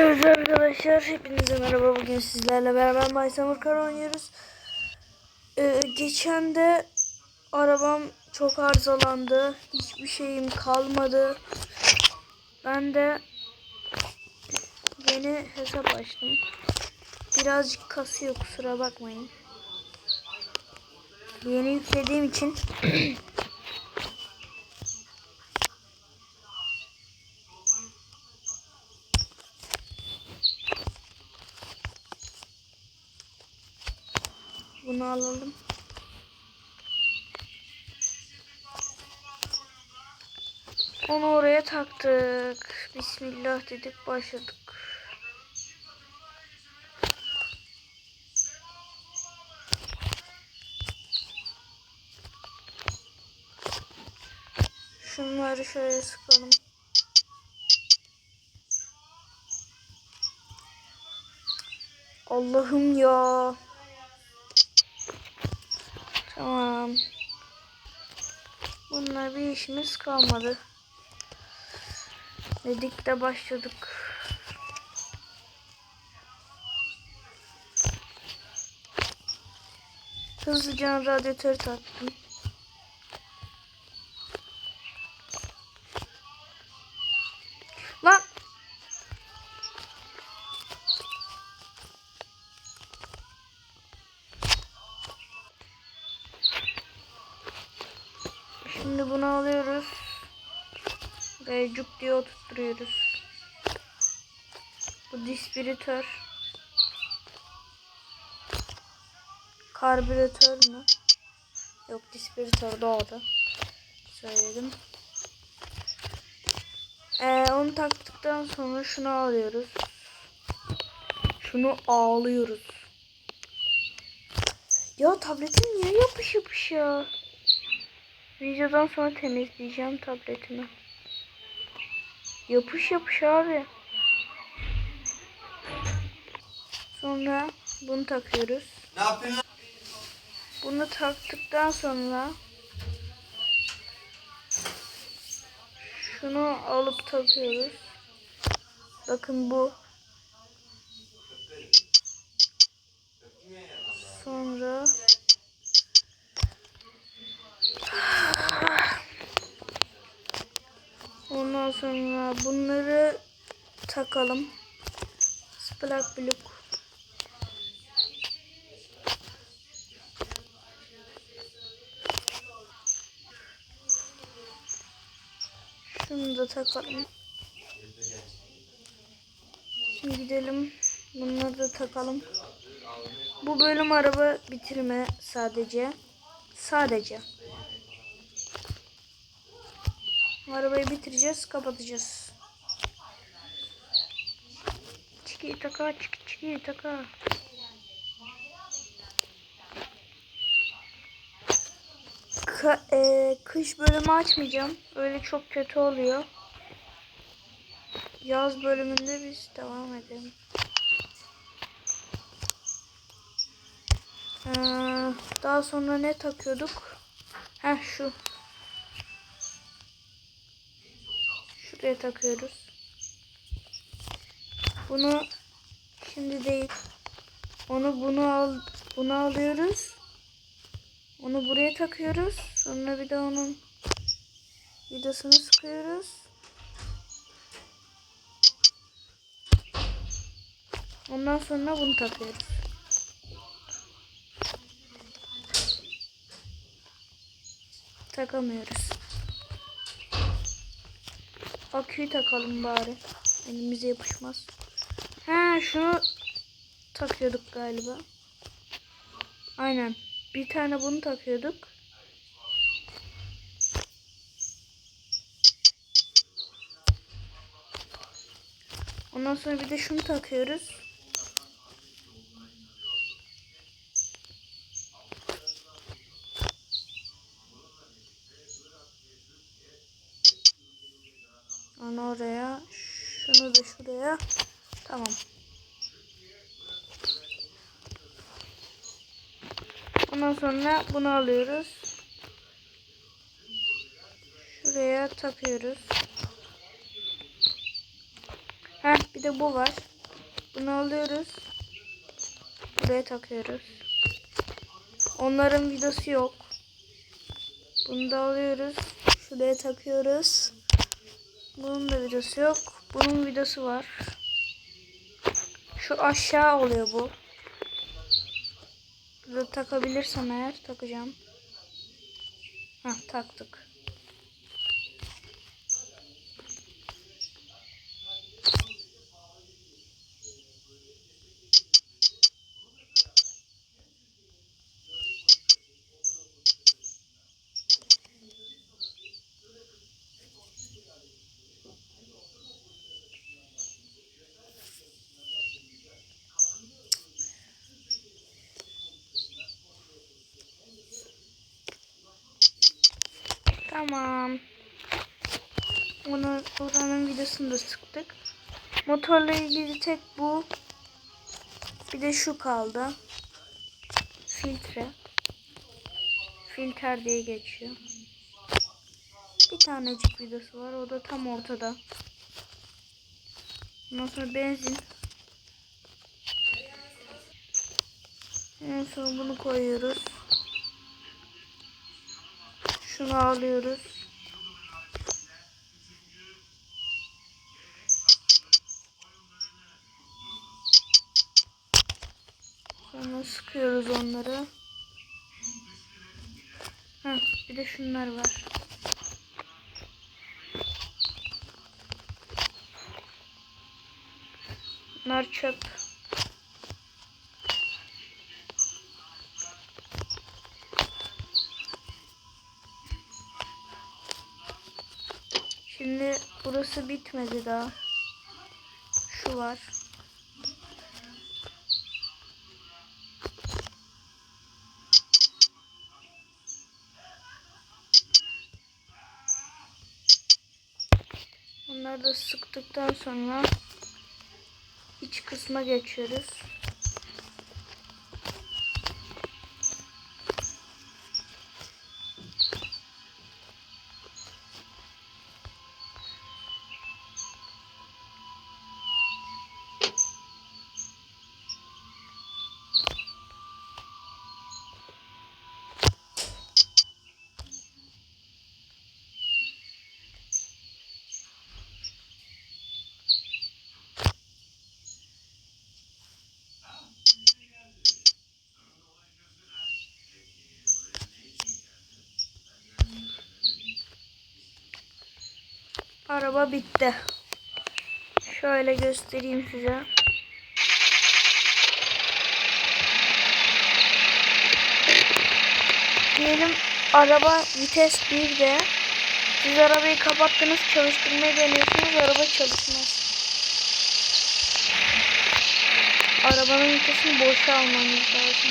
Evet arkadaşlar hepinize merhaba bugün sizlerle beraber Summer Car oynuyoruz. Ee, geçen de arabam çok arızalandı. Hiçbir şeyim kalmadı. Ben de yeni hesap açtım. Birazcık kasıyor kusura bakmayın. Yeni yüklediğim için bunu alalım. Onu oraya taktık. Bismillah dedik başladık. Şunları şöyle sıkalım. Allah'ım ya. Tamam. Bunlar bir işimiz kalmadı. Dedik de başladık. Hızlıca radyatörü taktım. Şimdi bunu alıyoruz. Ve cuk diye oturtturuyoruz. Bu dispiratör. Karbüratör mü? Yok dispiratör doğru. Söyledim. Ee, onu taktıktan sonra şunu alıyoruz. Şunu ağlıyoruz. Ya tabletim niye yapış yapış ya? Videodan sonra temizleyeceğim tabletimi. Yapış yapış abi. Sonra bunu takıyoruz. Ne yapıyorsun? Bunu taktıktan sonra şunu alıp takıyoruz. Bakın bu. Sonra Ondan sonra bunları takalım. Splak blok. Şunu da takalım. Şimdi gidelim. Bunları da takalım. Bu bölüm araba bitirme sadece. Sadece. Arabayı bitireceğiz, kapatacağız. Çiki taka, çiki çiki taka. Ka- e, kış bölümü açmayacağım. Öyle çok kötü oluyor. Yaz bölümünde biz devam edelim. Ee, daha sonra ne takıyorduk? Heh şu. Şuraya takıyoruz. Bunu şimdi değil. Onu bunu al bunu alıyoruz. Onu buraya takıyoruz. Sonra bir de onun vidasını sıkıyoruz. Ondan sonra bunu takıyoruz. Takamıyoruz. Aküyü takalım bari. Elimize yapışmaz. Ha şunu takıyorduk galiba. Aynen. Bir tane bunu takıyorduk. Ondan sonra bir de şunu takıyoruz. Onu oraya. Şunu da şuraya. Tamam. Ondan sonra bunu alıyoruz. Şuraya takıyoruz. Heh, Bir de bu var. Bunu alıyoruz. Buraya takıyoruz. Onların vidası yok. Bunu da alıyoruz. Şuraya takıyoruz. Bunun da vidası yok. Bunun vidası var. Şu aşağı oluyor bu. Burada takabilirsem eğer takacağım. Hah taktık. Tamam. Onu, oranın vidasını da sıktık. Motorla ilgili tek bu. Bir de şu kaldı. Filtre. Filter diye geçiyor. Bir tanecik vidası var. O da tam ortada. Ondan sonra benzin. En son bunu koyuyoruz. Şunu alıyoruz. Sonra sıkıyoruz onları. Heh, bir de şunlar var. Bunlar çöp. Şimdi burası bitmedi daha. Şu var. Bunları da sıktıktan sonra iç kısma geçiyoruz. Araba bitti. Şöyle göstereyim size. Diyelim araba vites 1'de. Siz arabayı kapattınız çalıştırmaya deniyorsunuz araba çalışmaz. Arabanın vitesini boşa almanız lazım.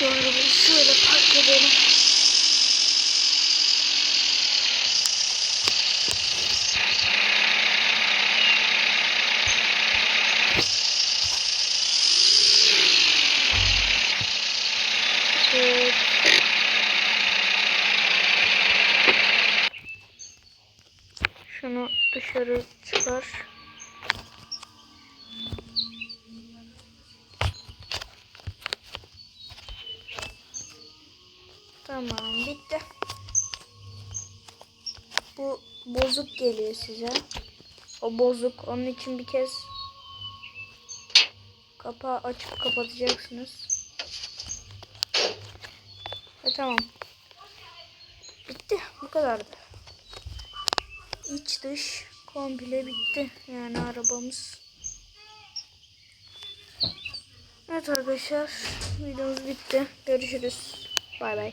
Şu arabayı şöyle park edelim. Evet. Şunu dışarı çıkar. Tamam bitti. Bu bozuk geliyor size. O bozuk. Onun için bir kez kapağı açıp kapatacaksınız. Ve tamam. Bitti. Bu kadardı. İç dış komple bitti. Yani arabamız Evet arkadaşlar videomuz bitti. Görüşürüz. Bay bay.